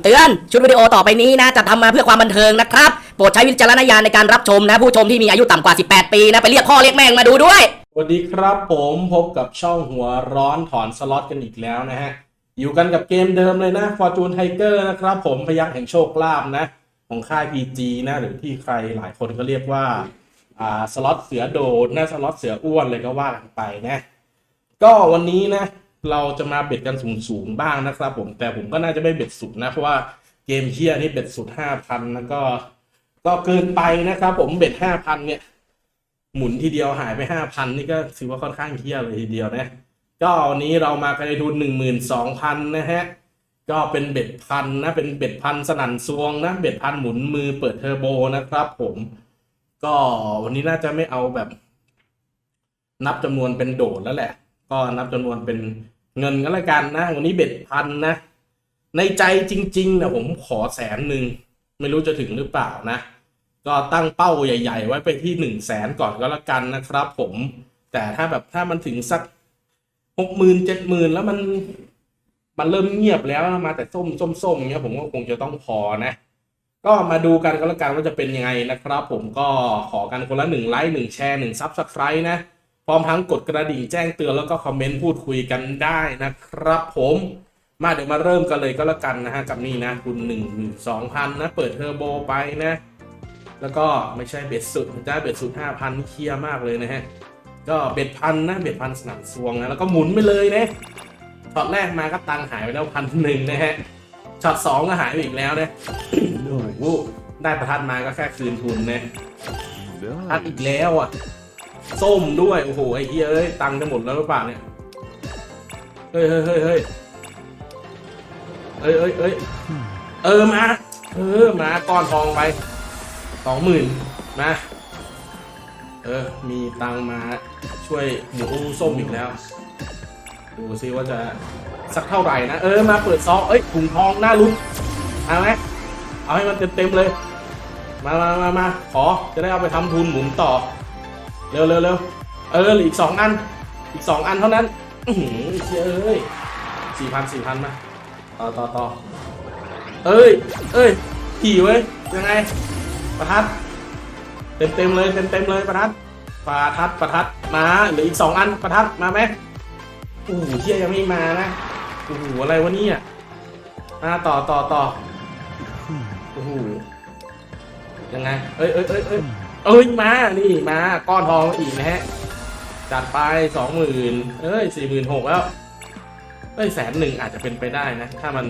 ำเตือน ชุดวิดีโอต่อไปนี้นะจะทำมาเพื่อความบันเทิงนะครับ โปรดใช้วิจารณญาณในการรับชมนะ ผู้ชมที่มีอายุต่ำกว่า 18 ปีนะไปเรียกพ่อเรียกแม่งมาดูด้วย สวัสดีครับผมพบกับช่องหัวร้อนถอนสล็อตกันอีกแล้วนะฮะ อยู่กันกับเกมเดิมเลยนะ Fortune Tiger นะครับผมพยักแห่งโชคลาภนะ ของค่าย PG นะ หรือที่ใครหลายคนก็เรียกว่าอ่าสล็อตเสือโดดนะสล็อตเสืออ้วนเลยก็ว่ากันไปนะ ก็วันนี้นะ เราจะมาเบ็ดกันสูงๆบ้างนะครับผมแต่ผมก็น่าจะไม่เบ็ดสุดนะ เพราะว่าเกมเฮียนี่เบ็ดสุดห้าพันแล้วก็ ก็เกินไปนะครับผมเบ็ดห้าพันเนี่ยหมุนทีเดียวหายไปห้าพันนี่ก็ถือว่าค่อนข้างเฮี้ยเลยทีเดียวนะ ก็วันนี้เรามากันในทุนหนึ่งหมื่นสองพันนะฮะ ก็เป็นเบ็ดพันนะ เป็นเบ็ดพันสนั่นซวงนะ เบ็ดพันหมุนมือเปิดเทอร์โบนะครับผม ก็วันนี้น่าจะไม่เอาแบบ นับจำนวนเป็นโดดแล้วแหละ ก็นับจำนวนเป็นเงินก็แล้วกันนะ วันนี้เบ็ดพันนะ ในใจจริงๆนะผมขอแสนหนึ่งไม่รู้จะถึงหรือเปล่านะ ก็ตั้งเป้าใหญ่ ๆ ไว้ไปที่หนึ่งแสนก่อนก็แล้วกันนะครับ ผมแต่ถ้าแบบถ้ามันถึงสักหกหมื่นเจ็ดหมื่นแล้วมันมันเริ่มเงียบแล้วมาแต่ส้มส้มส้มเงี้ยผมก็คงจะต้องพอนะ ก็มาดูกันก็แล้วกันว่าจะเป็นยังไงนะครับ ผมก็ขอกันคนละหนึ่งไลค์หนึ่งแชร์หนึ่งซับสไครต์นะ ร้อมทั้งกดกระดิ่งแจ้งเตือนแล้วก็คอมเมนต์พูดคุยกันได้นะครับผมมาเดี๋ยวมาเริ่มกันเลยก็แล้วกันนะฮะกับนี่นะคุณหนึ่งสองพันนะ เปิดเทอร์โบไปนะ แล้วก็ไม่ใช่เบ็ดสุดจ้าเบ็ดสุดห้าพันเคลียร์มากเลยนะฮะ ก็เบ็ดพันนะเบ็ดพันสนามซวงนะ แล้วก็หมุนไปเลยนะช็อตแรกมาก็ตังค์หายไปแล้วพันหนึ่งนะฮะช็อตสองก็หายไปอีกแล้วนะโอ้โหได้ประทัดมาก็แค่คืนทุนนะประทัดอีกแล้วอะ ส้มด้วย โอ้โห ไอ้เหี้ยเอ้ย ตังค์จะหมดแล้วหรือเปล่าเนี่ย เฮ้ยเฮ้ยเฮ้ยเฮ้ยเอ้ยเอ้ยเอ้ยเออ มา เออ มาก้อนทองไปสองหมื่นมา เออ มีตังมาช่วยหมูส้มอีกแล้ว ดูซิว่าจะสักเท่าไหร่นะ เออ มาเปิดซองเอ้ยถุงทองหน้าลุ้นเอาไหมเอาให้มันเต็มๆเลย มามามามาขอจะได้เอาไปทำทุนหมุนต่อ เร็วเร็วเร็วเอออีกสองอัน อีกสองอันเท่านั้นอือหือเชียเอ้ยสี่พันสี่พันมาต่อต่อต่อเอ้ย เอ้ยขี่เว้ย ยังไง ประทัด เต็มเต็มเลย เต็มเต็มเลยประทัด ประทัด ประทัด มาเหลืออีกสองอัน ประทัด มาไหมโอ้โหเชี่ยยังไม่มานะโอ้โหอะไรวะเนี่ยมาต่อต่อต่อโอ้โหยังไง เอ้ยเอ้ยเอ้ยเอ้ย เอ้ยมานี่มาก้อนทองอีกนะฮะจัดไปสองหมื่นเอ้ยสี่หมื่นหกแล้วเอ้ยแสนหนึ่งอาจจะเป็นไปได้นะ ถ้ามัน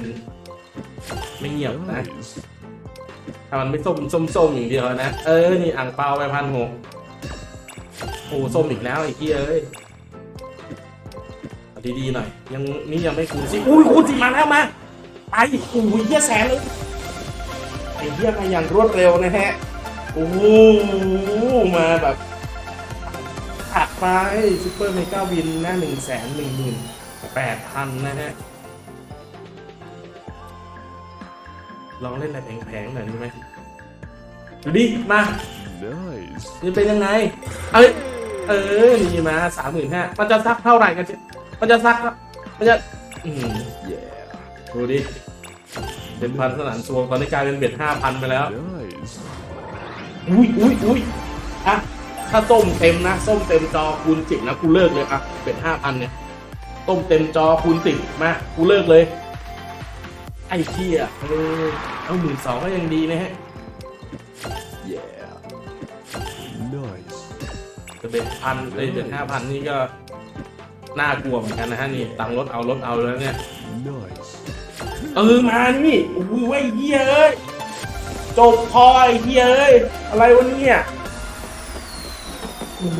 ไม่เงียบนะ ถ้ามันไม่ส้มส้มส้มอย่างเดียวนะ เออนี่อ่างเปาไปพันหกโอ้ส้มอีกแล้วไอ้เหี้เอ้ยดีๆหน่อย ยังนี่ยังไม่คูณสิอุ้ยคูณสิมาแล้วมาไปโอ้ยเหี้ยแสนเลยไอ้เหี้ยมาอย่างรวดเร็วนะฮะ โอ้โหมาแบบอัดไปซูเปอร์เมกาวินหน้าหนึ่งแสนหนึ่งหมื่นแปดพันนะฮะ ลองเล่นอะไรแพงๆหน่อยได้ไหมดูดิ มา Nice. นี่เป็นยังไง เอ้ย เออ นี่มาสามหมื่นห้ามันจะซักเท่าไหร่กันเจ๊มันจะซัก มันจะ อืม Yeah. ดูดิเป็นพันสนานสวงตอนนี้กลายเป็นเบ็ดห้าพันไปแล้ว Nice. อุ้ยอุ้ยอุ้ยอะถ้าส้มเต็มนะส้มเต็มจอคูณสิบนะกูเลิกเลยอะเป็นห้าพันเนี่ยต้มเต็มจอคูณสิบมากูเลิกเลย ไอ้เที่ยเออเอาหมื่นสองก็ยังดีนะฮะ Yeah. Nice. แต่เป็นพันเลยเป็นห้าพันนี่ก็น่ากลัวเหมือนกันนะฮะนี่ตังค์รถเอารถเอาแล้วเนี่ย Nice. เออมานี่โอ้โหไอ้เฮียเอ้ย จบพอไอ้เฮียเอ้ยอะไรวะเนี่ยโอ้โห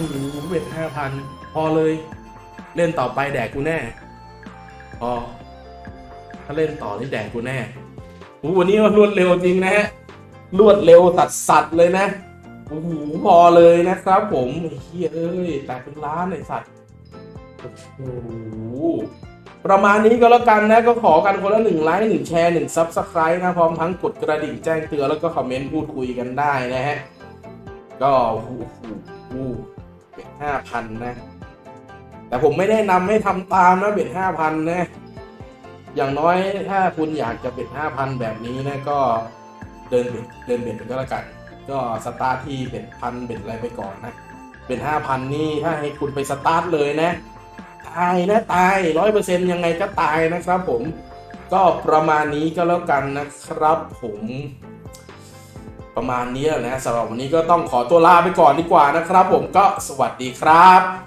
เบ็ดห้าพันพอเลย เล่นต่อไปแดกกูแน่ พอ ถ้าเล่นต่อนี่แดกกูแน่โอ้โหวันนี้มันรวดเร็วจริงนะฮะรวดเร็วสัดสัดเลยนะโอ้โหพอเลยนะครับผมไอ้เฮียเอ้ยแตกเป็นล้านไอสัตว์โอ้โห ประมาณนี้ก็แล้วกันนะก็ขอกันคนละหนึ่งไลค์หนึ่งแชร์หนึ่งซับสไครต์นะ พร้อมทั้งกดกระดิ่งแจ้งเตือนแล้วก็คอมเมนต์พูดคุยกันได้นะฮะ ก็โอ้โหโอ้โหเบ็ดห้าพันนะ แต่ผมไม่ได้นำให้ทำตามนะเบ็ดห้าพันนะ อย่างน้อยถ้าคุณอยากจะเบ็ดห้าพันแบบนี้นะก็เดินเบ็ดเดินเบ็ดก็แล้วกัน ก็สตาร์ทที่เบ็ดพันเบ็ดอะไรไปก่อนนะ เบ็ดห้าพันนี่ถ้าให้คุณไปสตาร์ทเลยนะ ตายนะตายร้อยเปอร์เซ็นยังไงก็ตายนะครับผมก็ประมาณนี้ก็แล้วกันนะครับผมประมาณนี้แหละนะสำหรับวันนี้ก็ต้องขอตัวลาไปก่อนดีกว่านะครับผมก็สวัสดีครับ